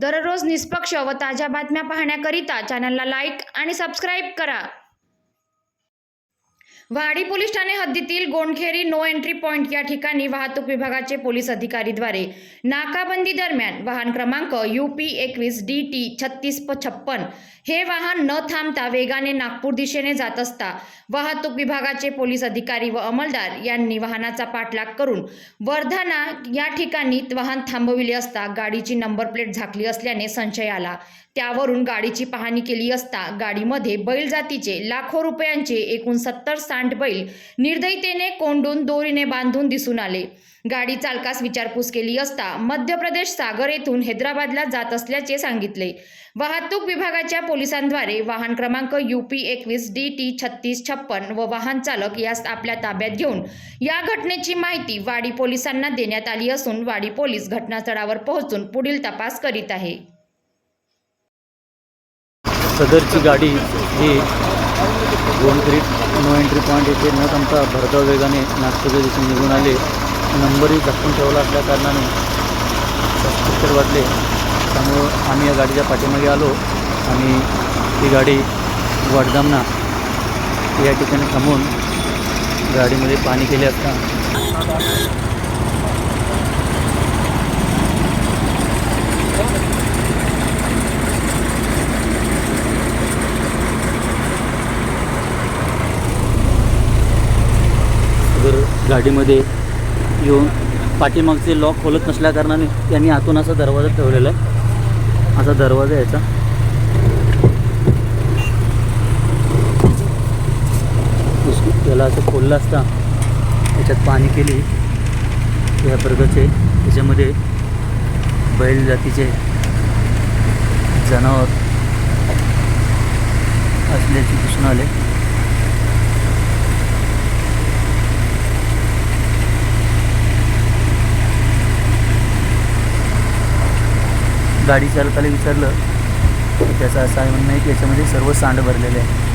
दररोज निष्पक्ष व ताज्या बातम्या पाहण्याकरिता चॅनलला लाईक आणि सबस्क्राईब करा. वाडी पोलीस ठाणे हद्दीतील गोंडखेरी नो एंट्री पॉइंट या ठिकाणी वाहतूक विभागाचे पोलीस अधिकारीद्वारे नाकाबंदी दरम्यान वाहन क्रमांक यू पी एकवीस डी टी छत्तीस प छप्पन हे वाहन न थांबता वेगाने नागपूर दिशेने जात असता वाहतूक विभागाचे पोलीस अधिकारी व अंमलदार यांनी वाहनाचा पाठलाग करून वर्धाना या ठिकाणी वाहन थांबविले असता गाडीची नंबर प्लेट झाकली असल्याने संशय आला. त्यावरून गाडीची पाहणी केली असता गाडीमध्ये बैल जातीचे लाखो रुपयांचे एकूण सत्तर सांड बैल निर्दयतेने कोंडून दोरीने बांधून दिसून आले. गाडी चालकास विचारपूस केली असता मध्य प्रदेश सागर येथून हैदराबादला जात असल्याचे सांगितले. वाहतूक विभागाच्या पोलिसांद्वारे वाहन क्रमांक यू पी एकवीस डी टी छत्तीस छप्पन व वाहन चालक यास आपल्या ताब्यात घेऊन या घटनेची माहिती वाडी पोलिसांना देण्यात आली असून वाडी पोलीस घटनास्थळावर पोहोचून पुढील तपास करीत आहे. सदरची गाडी ही गोंडकरी नो एंट्री पॉईंट येथे न थांबता भरधाव वेगाने नागपूरच्या दिसून निघून आले. नंबरही झाकून ठेवला असल्या कारणाने पिक्चर वाटले. त्यामुळं आम्ही या गाडीच्या पाठीमागे आलो आणि ही गाडी वडगामना या ठिकाणी थांबून गाडीमध्ये पाणी केले असता तर गाडीमध्ये येऊन पाठीमागचे लॉक खोलत नसल्या कारणाने त्यांनी आतून असा दरवाजा ठेवलेला आहे. असा दरवाजा याचा. त्याला असं खोललं असता त्याच्यात पाणी केली. या प्रकारचे त्याच्यामध्ये बैल जातीचे जनावर असल्याचे दिसून आले. गाडी चालकाला विचारलं तर त्याचं असं आहे म्हणणं आहे की याच्यामध्ये सर्व सांड भरलेले आहे